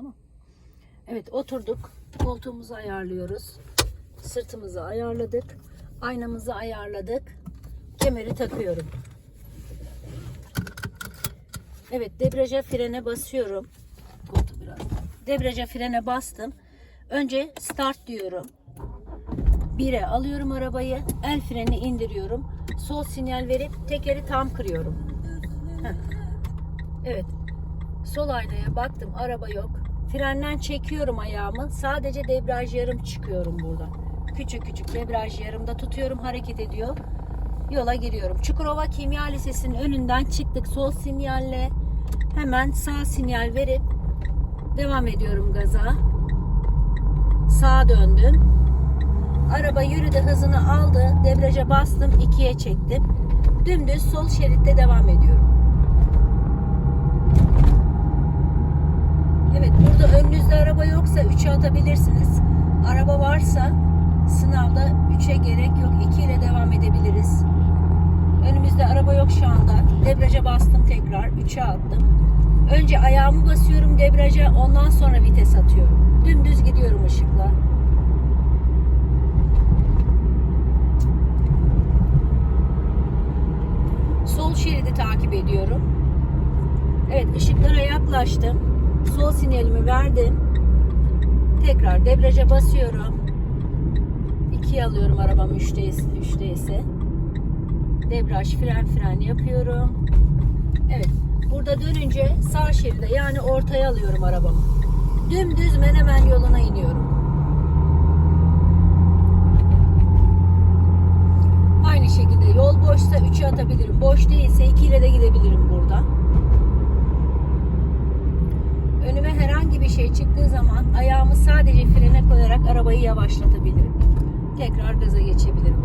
tamam. Evet oturduk. Koltuğumuzu ayarlıyoruz. Sırtımızı ayarladık. Aynamızı ayarladık. Kemeri takıyorum. Evet debriyaja frene basıyorum. Debriyaja frene bastım. Önce start diyorum. 1'e alıyorum arabayı. El freni indiriyorum. Sol sinyal verip tekeri tam kırıyorum. Heh. Evet. Sol aynaya baktım araba yok. Frenden çekiyorum ayağımı. Sadece debriyaj yarım çıkıyorum burada. Küçük küçük debriyaj yarımda tutuyorum hareket ediyor. Yola giriyorum. Çukurova Kimya Lisesi'nin önünden çıktık. Sol sinyalle hemen sağ sinyal verip devam ediyorum gaza. Sağa döndüm. Araba yürüdü hızını aldı. Debriyaja bastım. ikiye çektim. Dümdüz sol şeritte devam ediyorum. Evet burada önünüzde araba yoksa 3'e atabilirsiniz. Araba varsa sınavda 3'e gerek yok. 2 ile devam edebiliriz. Önümüzde araba yok şu anda. Debriyaja bastım tekrar. 3'e attım. Önce ayağımı basıyorum debriyaja ondan sonra vites atıyorum. Dümdüz gidiyorum ışıkla. Sol şeridi takip ediyorum. Evet ışıklara yaklaştım. Sol sinyalimi verdim. Tekrar debriyaja basıyorum. 2'ye alıyorum arabam 3'te, 3'te ise. Debriyaj fren fren yapıyorum. Evet. Burada dönünce sağ şeride yani ortaya alıyorum arabamı. Dümdüz Menemen yoluna iniyorum. Aynı şekilde yol boşsa 3'e atabilirim. Boş değilse 2 ile de gidebilirim burada. Önüme herhangi bir şey çıktığı zaman ayağımı sadece frene koyarak arabayı yavaşlatabilirim. Tekrar gaza geçebilirim.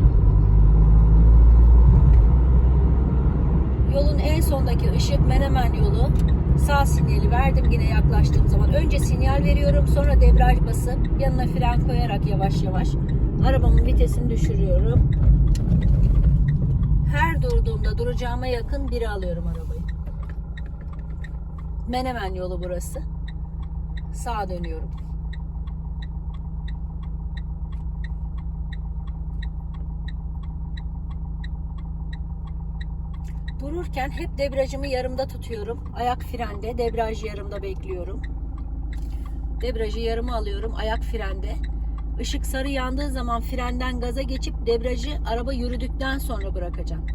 Yolun en sondaki ışık Menemen yolu. Sağ sinyali verdim yine yaklaştığım zaman. Önce sinyal veriyorum sonra debriyaj basıp yanına fren koyarak yavaş yavaş arabamın vitesini düşürüyorum. Her durduğumda duracağıma yakın biri alıyorum arabayı. Menemen yolu burası. Sağa dönüyorum. Dururken hep debriyajımı yarımda tutuyorum. Ayak frende, debriyaj yarımda bekliyorum. Debriyajı yarıma alıyorum, ayak frende. Işık sarı yandığı zaman frenden gaza geçip debriyajı araba yürüdükten sonra bırakacağım.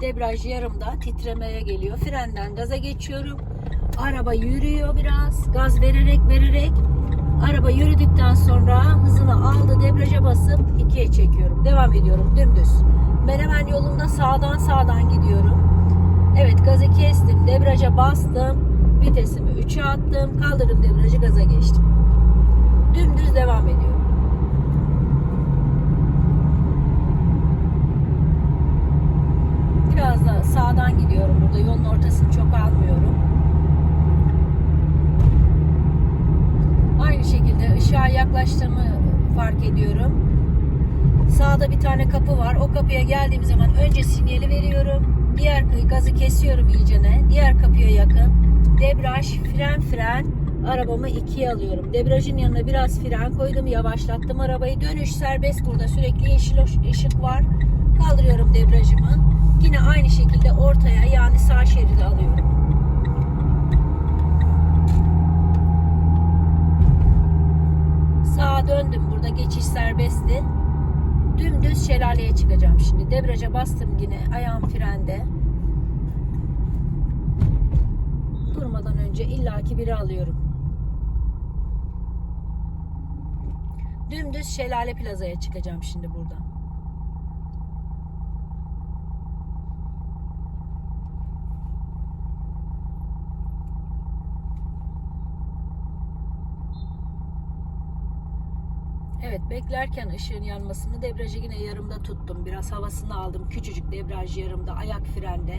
Debriyaj yarımda titremeye geliyor. Frenden gaza geçiyorum. Araba yürüyor biraz. Gaz vererek vererek araba yürüdükten sonra hızını aldı. Debriyaja basıp ikiye çekiyorum. Devam ediyorum dümdüz. Menemen yolunda sağdan sağdan gidiyorum. Evet gazı kestim. Debriyaja bastım. Vitesimi 3'e attım. Kaldırdım debriyajı gaza geçtim. Dümdüz devam ediyorum. Biraz da sağdan gidiyorum burada. Yolun ortasını çok almıyorum. Aynı şekilde ışığa yaklaştığımı fark ediyorum. Sağda bir tane kapı var. O kapıya geldiğim zaman önce sinyali veriyorum. Diğer gazı kesiyorum iyicene. Diğer kapıya yakın. Debriyaj, fren, fren. Arabamı ikiye alıyorum. Debriyajın yanına biraz fren koydum. Yavaşlattım arabayı. Dönüş serbest burada. Sürekli yeşil ışık var. Kaldırıyorum debriyajımı. Yine aynı şekilde ortaya yani sağ şeridi alıyorum. Sağa döndüm. Burada geçiş serbestti. Dümdüz şelaleye çıkacağım şimdi. Debriyaja bastım yine. Ayağım frende. Durmadan önce illaki biri alıyorum. Dümdüz şelale plazaya çıkacağım şimdi buradan. Evet beklerken ışığın yanmasını debriyajı yine yarımda tuttum. Biraz havasını aldım. Küçücük debriyaj yarımda ayak frende.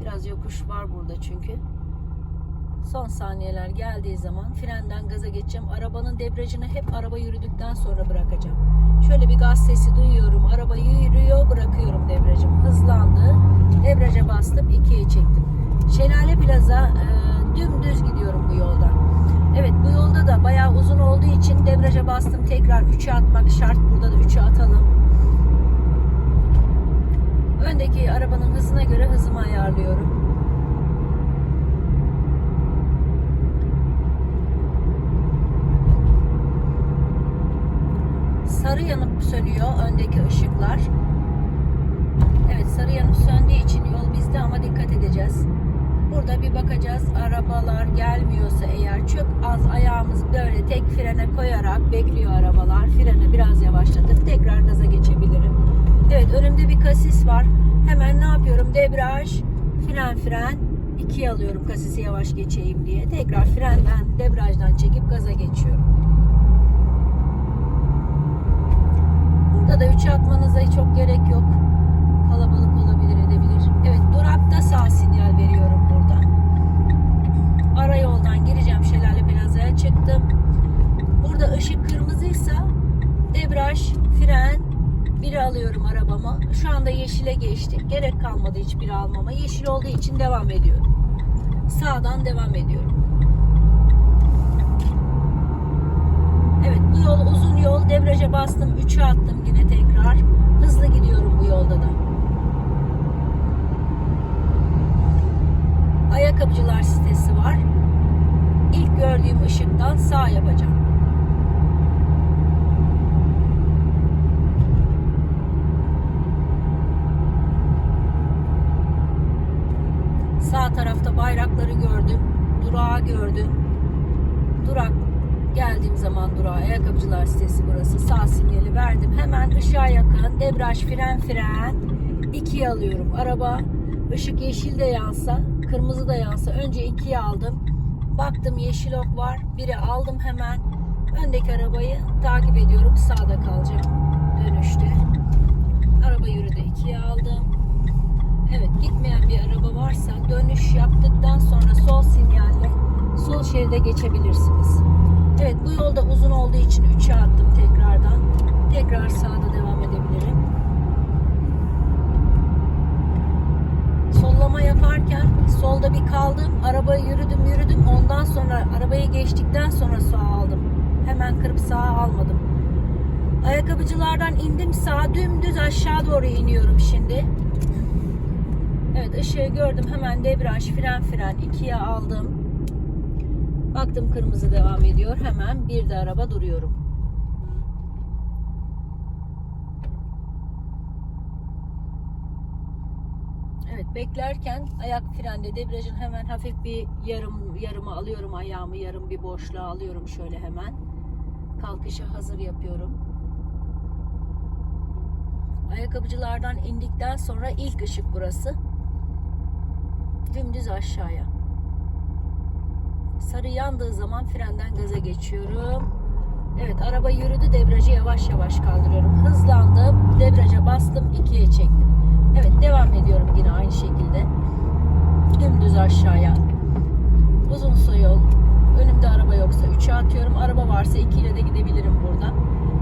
Biraz yokuş var burada çünkü. Son saniyeler geldiği zaman frenden gaza geçeceğim. Arabanın debriyajını hep araba yürüdükten sonra bırakacağım. Şöyle bir gaz sesi duyuyorum. Araba yürüyor bırakıyorum debriyajım. Hızlandı. Debriyaja bastım ikiye çektim. Şelale Plaza e, dümdüz gidiyorum bu yoldan. Debriyaja bastım. Tekrar 3'e atmak şart. Burada da 3'e atalım. Öndeki arabanın hızına göre hızımı ayarlıyorum. Sarı yanıp sönüyor öndeki ışıklar. Evet sarı yanıp söndüğü için yol bizde ama dikkat edeceğiz. Burada bir bakacağız. Arabalar gelmiyorsa eğer çok az ayağımız böyle tek frene koyarak bekliyor arabalar. Freni biraz yavaşlatıp tekrar gaza geçebilirim. Evet önümde bir kasis var. Hemen ne yapıyorum? Debriyaj, fren fren. ikiye alıyorum kasisi yavaş geçeyim diye. Tekrar frenden, debriyajdan çekip gaza geçiyorum. Burada da 3'e atmanıza çok gerek yok. Kalabalık olabilir edebilir. Evet durakta sağ sinyal veriyorum burada. Ara yoldan gireceğim Şelale Çıktım. Burada ışık kırmızıysa debriyaj, fren, biri alıyorum arabama. Şu anda yeşile geçtik. Gerek kalmadı hiçbiri almama. Yeşil olduğu için devam ediyorum. Sağdan devam ediyorum. Evet bu yol uzun yol. Debriyaja bastım. 3'e attım yine tekrar. Hızlı gidiyorum bu yolda da. Ayakkabıcılar sitesi var. İlk gördüğüm ışıktan sağ yapacağım. Sağ tarafta bayrakları gördüm. Durağı gördüm. Durak geldiğim zaman durağa ayakkabıcılar sitesi burası. Sağ sinyali verdim. Hemen ışığa yakın. Debriyaj fren fren. ikiye alıyorum. Araba ışık yeşil de yansa, kırmızı da yansa önce ikiye aldım. Baktım yeşil ok var. Biri aldım hemen. Öndeki arabayı takip ediyorum. Sağda kalacağım. Dönüşte. Araba yürüdü. ikiye aldım. Evet gitmeyen bir araba varsa dönüş yaptıktan sonra sol sinyalle sol şeride geçebilirsiniz. Evet bu yolda uzun olduğu için 3'e attım tekrardan. Tekrar sağda devam Yaparken solda bir kaldım. Arabayı yürüdüm yürüdüm. Ondan sonra arabayı geçtikten sonra sağa aldım. Hemen kırıp sağa almadım. Ayakkabıcılardan indim sağa dümdüz aşağı doğru iniyorum şimdi. Evet ışığı gördüm hemen debriyaj fren fren ikiye aldım. Baktım kırmızı devam ediyor. Hemen bir de araba duruyorum. Evet beklerken ayak frende debriyajın hemen hafif bir yarım yarımı alıyorum ayağımı yarım bir boşluğa alıyorum şöyle hemen. Kalkışa hazır yapıyorum. Ayakkabıcılardan indikten sonra ilk ışık burası. Dümdüz aşağıya. Sarı yandığı zaman frenden gaza geçiyorum. Evet araba yürüdü debriyajı yavaş yavaş kaldırıyorum. Hızlandım. Debriyaja bastım. ikiye çektim. Evet devam ediyorum yine aynı şekilde. Dümdüz aşağıya. Uzun su yol. Önümde araba yoksa 3'e atıyorum. Araba varsa 2 ile de gidebilirim burada.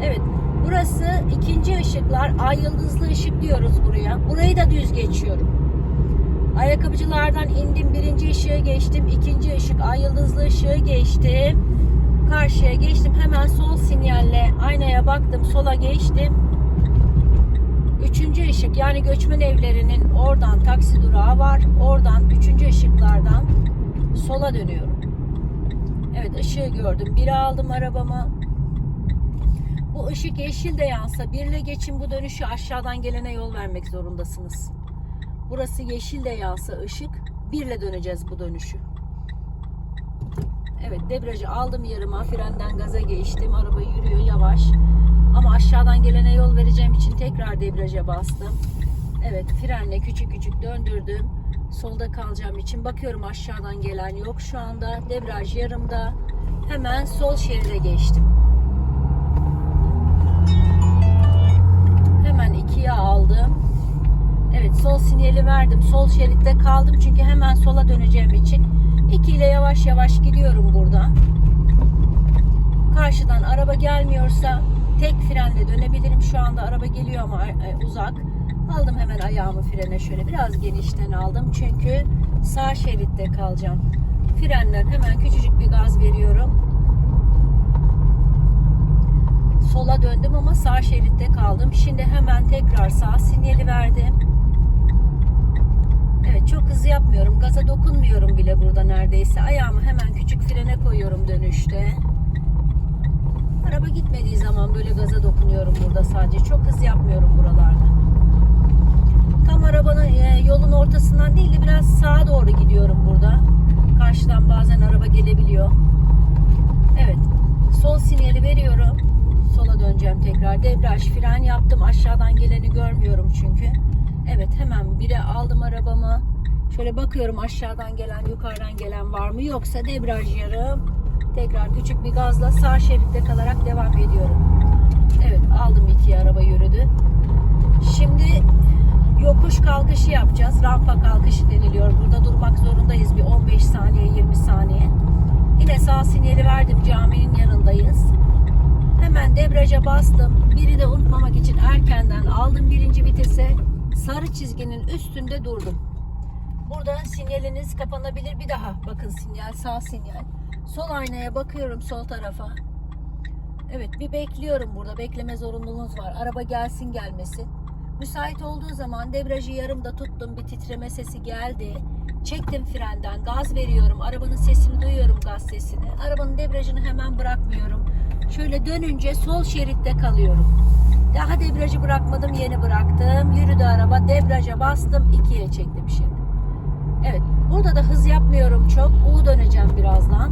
Evet burası ikinci ışıklar. Ay yıldızlı ışık diyoruz buraya. Burayı da düz geçiyorum. Ayakkabıcılardan indim. Birinci ışığı geçtim. ikinci ışık ay yıldızlı ışığı geçtim. Karşıya geçtim. Hemen sol sinyalle aynaya baktım. Sola geçtim. Üçüncü ışık yani göçmen evlerinin oradan taksi durağı var. Oradan üçüncü ışıklardan sola dönüyorum. Evet ışığı gördüm. Biri aldım arabama. Bu ışık yeşil de yansa birle geçin bu dönüşü aşağıdan gelene yol vermek zorundasınız. Burası yeşil de yansa ışık. Birle döneceğiz bu dönüşü. Evet debriyajı aldım yarıma. Frenden gaza geçtim. Araba yürüyor yavaş. Ama aşağıdan gelene yol vereceğim için tekrar debriyaja bastım. Evet frenle küçük küçük döndürdüm. Solda kalacağım için bakıyorum aşağıdan gelen yok. Şu anda debriyaj yarımda. Hemen sol şeride geçtim. Hemen ikiye aldım. Evet sol sinyali verdim. Sol şeritte kaldım çünkü hemen sola döneceğim için. 2 ile yavaş yavaş gidiyorum burada. Karşıdan araba gelmiyorsa tek frenle dönebilirim. Şu anda araba geliyor ama e, uzak. Aldım hemen ayağımı frene şöyle biraz genişten aldım. Çünkü sağ şeritte kalacağım. Frenden hemen küçücük bir gaz veriyorum. döndüm ama sağ şeritte kaldım. Şimdi hemen tekrar sağ sinyali verdim. Evet çok hızlı yapmıyorum. Gaza dokunmuyorum bile burada neredeyse. Ayağımı hemen küçük frene koyuyorum dönüşte. Araba gitmediği zaman böyle gaza dokunuyorum burada sadece. Çok hız yapmıyorum buralarda. Tam arabanın e, yolun ortasından değil de biraz sağa doğru gidiyorum burada. Karşıdan bazen araba gelebiliyor. Evet. Sol sinyali veriyorum. Sola döneceğim tekrar. Debriyaj fren yaptım. Aşağıdan geleni görmüyorum çünkü. Evet hemen bire aldım arabamı. Şöyle bakıyorum aşağıdan gelen yukarıdan gelen var mı yoksa debriyaj yarım. Tekrar küçük bir gazla sağ şeritte kalarak devam ediyorum. Evet aldım ikiye araba yürüdü. Şimdi yokuş kalkışı yapacağız. Rampa kalkışı deniliyor. Burada durmak zorundayız bir 15 saniye 20 saniye. Yine sağ sinyali verdim caminin yanındayız. Hemen debriyaja bastım. Biri de unutmamak için erkenden aldım birinci vitese. Sarı çizginin üstünde durdum. Burada sinyaliniz kapanabilir bir daha. Bakın sinyal sağ sinyal. Sol aynaya bakıyorum sol tarafa. Evet bir bekliyorum burada. Bekleme zorunluluğunuz var. Araba gelsin gelmesin. Müsait olduğu zaman debriyajı yarımda tuttum. Bir titreme sesi geldi. Çektim frenden. Gaz veriyorum. Arabanın sesini duyuyorum gaz sesini. Arabanın debriyajını hemen bırakmıyorum. Şöyle dönünce sol şeritte kalıyorum. Daha debriyajı bırakmadım. Yeni bıraktım. Yürüdü araba. Debriyaja bastım. ikiye çektim şimdi. Evet. Burada da hız yapmıyorum çok. U döneceğim birazdan.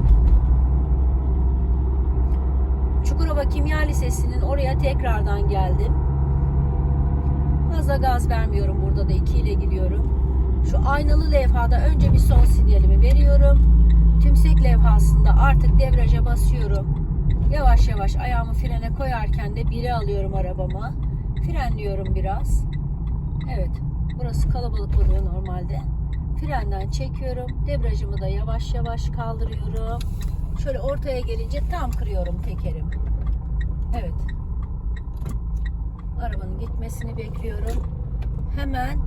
Çukurova Kimya Lisesi'nin oraya tekrardan geldim. Fazla gaz vermiyorum burada da 2 ile gidiyorum. Şu aynalı levhada önce bir son sinyalimi veriyorum. Tümsek levhasında artık debriyaja basıyorum. Yavaş yavaş ayağımı frene koyarken de 1'e alıyorum arabamı. Frenliyorum biraz. Evet. Burası kalabalık oluyor normalde. Frenden çekiyorum. Debriyajımı da yavaş yavaş kaldırıyorum. Şöyle ortaya gelince tam kırıyorum tekerimi. Evet. Arabanın gitmesini bekliyorum. Hemen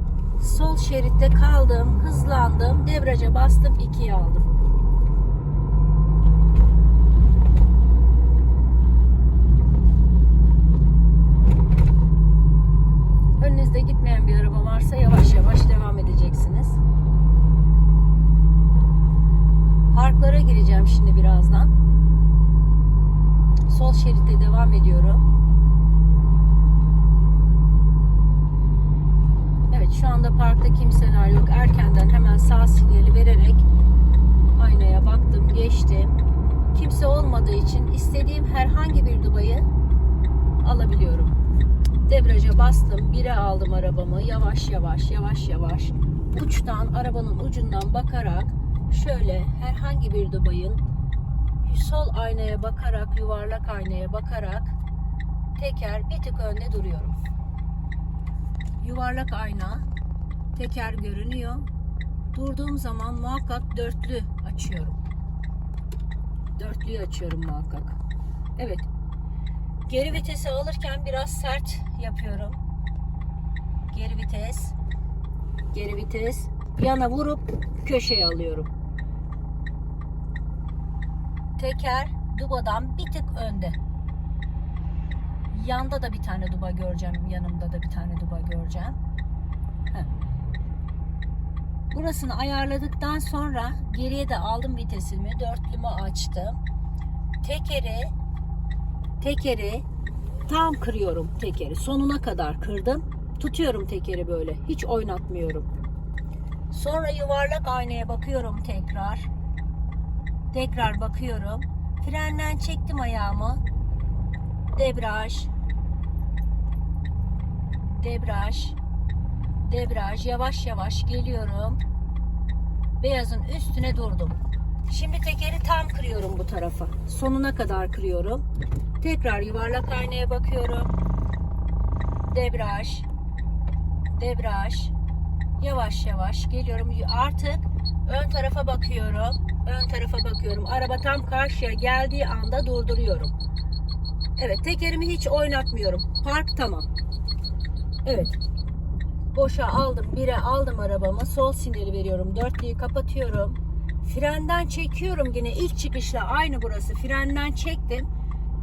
sol şeritte kaldım, hızlandım, debriyaja bastım, ikiye aldım. Önünüzde gitmeyen bir araba varsa yavaş yavaş devam edeceksiniz. Parklara gireceğim şimdi birazdan. Sol şeritte devam ediyorum. Evet şu anda parkta kimseler yok. Erkenden hemen sağ sinyali vererek aynaya baktım, geçtim. Kimse olmadığı için istediğim herhangi bir dubayı alabiliyorum. Debriyaja bastım, bire aldım arabamı. Yavaş yavaş, yavaş yavaş uçtan, arabanın ucundan bakarak şöyle herhangi bir dubayın sol aynaya bakarak, yuvarlak aynaya bakarak teker bir tık önde duruyorum. Yuvarlak ayna, teker görünüyor. Durduğum zaman muhakkak dörtlü açıyorum. Dörtlüyü açıyorum muhakkak. Evet. Geri vitesi alırken biraz sert yapıyorum. Geri vites. Geri vites. Yana vurup köşeye alıyorum. Teker dubadan bir tık önde. Yanda da bir tane duba göreceğim. Yanımda da bir tane duba göreceğim. Burasını ayarladıktan sonra geriye de aldım vitesimi. Dörtlümü açtım. Tekeri tekeri tam kırıyorum tekeri. Sonuna kadar kırdım. Tutuyorum tekeri böyle. Hiç oynatmıyorum. Sonra yuvarlak aynaya bakıyorum tekrar. Tekrar bakıyorum. Frenden çektim ayağımı. Debraj. Debraj. Debraj. Yavaş yavaş geliyorum. Beyazın üstüne durdum. Şimdi tekeri tam kırıyorum bu tarafa. Sonuna kadar kırıyorum. Tekrar yuvarlak aynaya bakıyorum. Debraj. Debraj. Yavaş yavaş geliyorum. Artık ön tarafa bakıyorum. Ön tarafa bakıyorum. Araba tam karşıya geldiği anda durduruyorum. Evet tekerimi hiç oynatmıyorum. Park tamam. Evet. Boşa aldım. Bire aldım arabamı. Sol sinyali veriyorum. Dörtlüyü kapatıyorum. Frenden çekiyorum yine. ilk çıkışla aynı burası. Frenden çektim.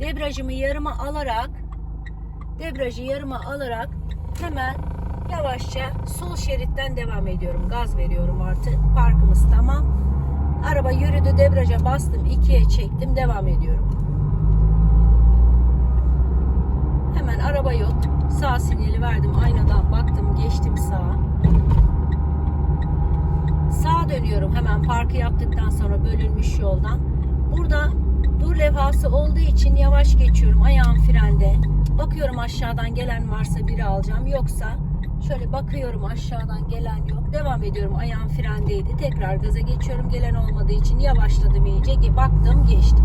Debriyajımı yarıma alarak Debriyajı yarıma alarak hemen yavaşça sol şeritten devam ediyorum. Gaz veriyorum artık. Parkımız tamam. Araba yürüdü. Debriyaja bastım. ikiye çektim. Devam ediyorum. Hemen araba yok. Sağ sinyali verdim. Aynadan baktım. Geçtim sağa. Sağa dönüyorum hemen parkı yaptıktan sonra bölünmüş yoldan. Burada dur levhası olduğu için yavaş geçiyorum. Ayağım frende. Bakıyorum aşağıdan gelen varsa biri alacağım. Yoksa şöyle bakıyorum aşağıdan gelen yok. Devam ediyorum. Ayağım frendeydi. Tekrar gaza geçiyorum. Gelen olmadığı için yavaşladım iyice. Baktım geçtim.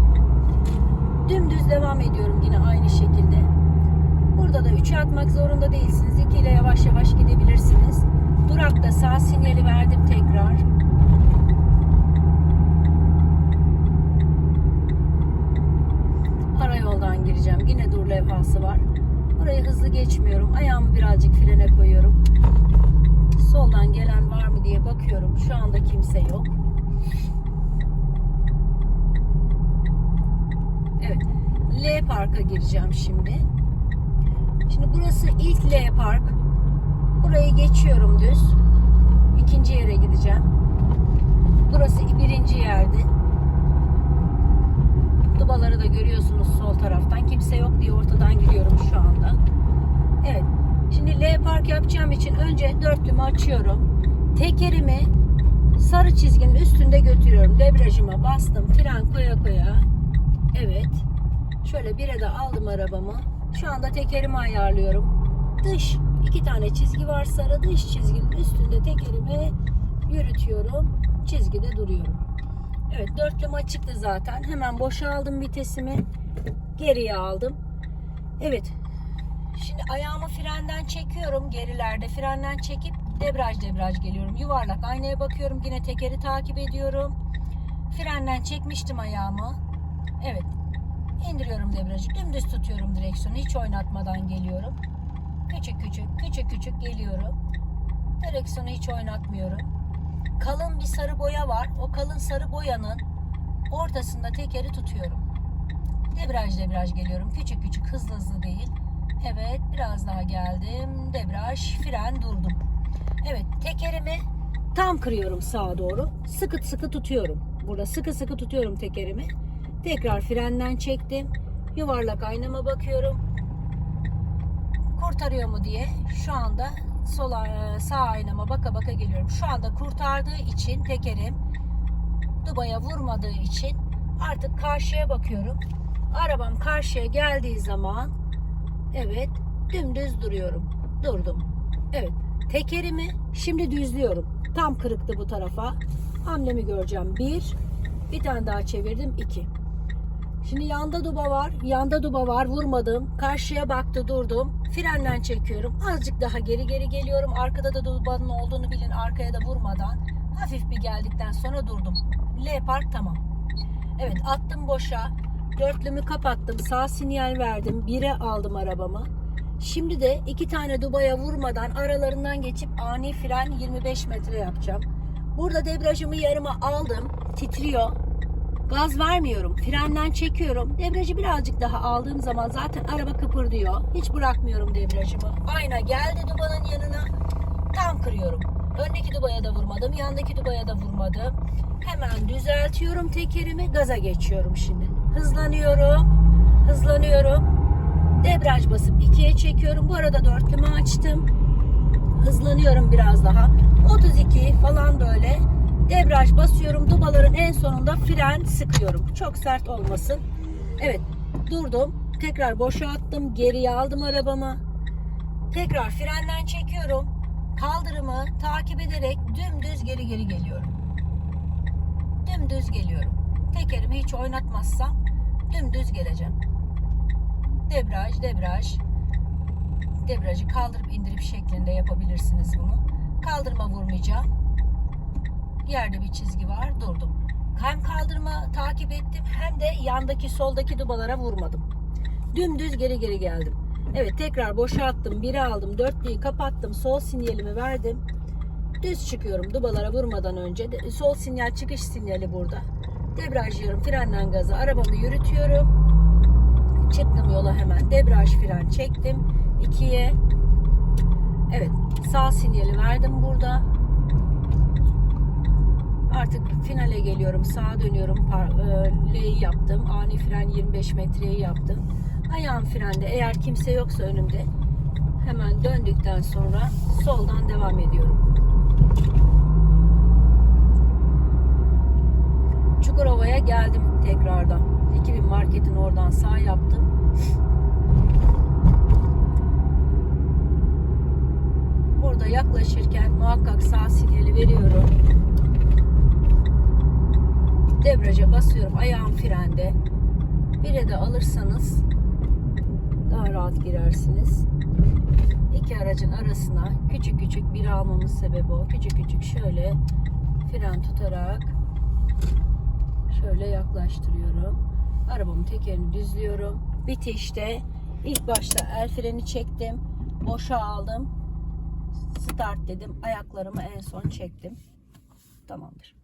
Dümdüz devam ediyorum yine aynı şekilde. Burada da 3'e atmak zorunda değilsiniz. 2 ile yavaş yavaş gidebilirsiniz. Durakta sağ sinyali verdim tekrar. Ara yoldan gireceğim. Yine dur levhası var. Burayı hızlı geçmiyorum. Ayağımı birazcık frene koyuyorum. Soldan gelen var mı diye bakıyorum. Şu anda kimse yok. Evet. L parka gireceğim şimdi. Şimdi burası ilk L park. Burayı geçiyorum düz. İkinci yere gideceğim. Burası birinci yerdi. Dubaları da görüyorsunuz sol taraftan. Kimse yok diye ortadan gidiyorum şu anda. Evet. Şimdi L park yapacağım için önce dörtlümü açıyorum. Tekerimi sarı çizginin üstünde götürüyorum. Debriyajıma bastım. Fren koya koya. Evet. Şöyle bire de aldım arabamı. Şu anda tekerimi ayarlıyorum. Dış iki tane çizgi var sarı dış çizginin üstünde tekerimi yürütüyorum. Çizgide duruyorum. Evet dörtlüm açıktı zaten. Hemen boşa aldım vitesimi. Geriye aldım. Evet. Şimdi ayağımı frenden çekiyorum. Gerilerde frenden çekip debraj debraj geliyorum. Yuvarlak aynaya bakıyorum. Yine tekeri takip ediyorum. Frenden çekmiştim ayağımı. Evet. İndiriyorum debriyajı. Dümdüz tutuyorum direksiyonu. Hiç oynatmadan geliyorum. Küçük küçük, küçük küçük geliyorum. Direksiyonu hiç oynatmıyorum. Kalın bir sarı boya var. O kalın sarı boyanın ortasında tekeri tutuyorum. Debraj debraj geliyorum. Küçük küçük, hızlı hızlı değil. Evet, biraz daha geldim. Debraj, fren, durdum. Evet, tekerimi tam kırıyorum sağa doğru. Sıkı sıkı tutuyorum. Burada sıkı sıkı tutuyorum tekerimi. Tekrar frenden çektim. Yuvarlak aynama bakıyorum. Kurtarıyor mu diye şu anda sola sağ aynama baka baka geliyorum. Şu anda kurtardığı için tekerim dubaya vurmadığı için artık karşıya bakıyorum. Arabam karşıya geldiği zaman evet dümdüz duruyorum. Durdum. Evet. Tekerimi şimdi düzlüyorum. Tam kırıktı bu tarafa. Hamlemi göreceğim. Bir. Bir tane daha çevirdim. iki. Şimdi yanda duba var. Yanda duba var. Vurmadım. Karşıya baktı durdum. Frenden çekiyorum. Azıcık daha geri geri geliyorum. Arkada da dubanın olduğunu bilin. Arkaya da vurmadan. Hafif bir geldikten sonra durdum. L park tamam. Evet attım boşa. Dörtlümü kapattım. Sağ sinyal verdim. Bire aldım arabamı. Şimdi de iki tane dubaya vurmadan aralarından geçip ani fren 25 metre yapacağım. Burada debriyajımı yarıma aldım. Titriyor. Gaz vermiyorum. Frenden çekiyorum. Debriyajı birazcık daha aldığım zaman zaten araba kıpırdıyor. Hiç bırakmıyorum debriyajımı. Ayna geldi dubanın yanına. Tam kırıyorum. Öndeki dubaya da vurmadım. Yandaki dubaya da vurmadım. Hemen düzeltiyorum tekerimi. Gaza geçiyorum şimdi. Hızlanıyorum. Hızlanıyorum. Debriyaj basıp ikiye çekiyorum. Bu arada dörtlümü açtım. Hızlanıyorum biraz daha. 32 falan böyle. Debriyaj basıyorum. Dubaların en sonunda fren sıkıyorum. Çok sert olmasın. Evet durdum. Tekrar boşa attım. Geriye aldım arabamı. Tekrar frenden çekiyorum. Kaldırımı takip ederek dümdüz geri geri geliyorum. Dümdüz geliyorum. Tekerimi hiç oynatmazsam dümdüz geleceğim. Debraj, debraj. Debrajı kaldırıp indirip şeklinde yapabilirsiniz bunu. Kaldırma vurmayacağım. Yerde bir çizgi var. Durdum. Hem kaldırma takip ettim hem de yandaki soldaki dubalara vurmadım. Dümdüz geri geri geldim. Evet tekrar boşalttım. Biri aldım. Dörtlüyü kapattım. Sol sinyalimi verdim. Düz çıkıyorum dubalara vurmadan önce. De- Sol sinyal çıkış sinyali burada. Debraj yiyorum. Frenden gaza. Arabamı yürütüyorum. Çıktım yola hemen. Debriyaj fren çektim. 2'ye. Evet. Sağ sinyali verdim burada. Artık finale geliyorum. Sağa dönüyorum. E, L'yi yaptım. Ani fren 25 metreyi yaptım. Ayağım frende. Eğer kimse yoksa önümde hemen döndükten sonra soldan devam ediyorum. Çukurova'ya geldim tekrardan. 2000 marketin oradan sağ yaptım. Burada yaklaşırken muhakkak sağ sinyali veriyorum. Debriyaja basıyorum. Ayağım frende. Bire de alırsanız daha rahat girersiniz. İki aracın arasına küçük küçük bir almamın sebebi o. Küçük küçük şöyle fren tutarak şöyle yaklaştırıyorum. Arabamın tekerini düzlüyorum. Bitişte ilk başta el freni çektim. Boşa aldım. Start dedim. Ayaklarımı en son çektim. Tamamdır.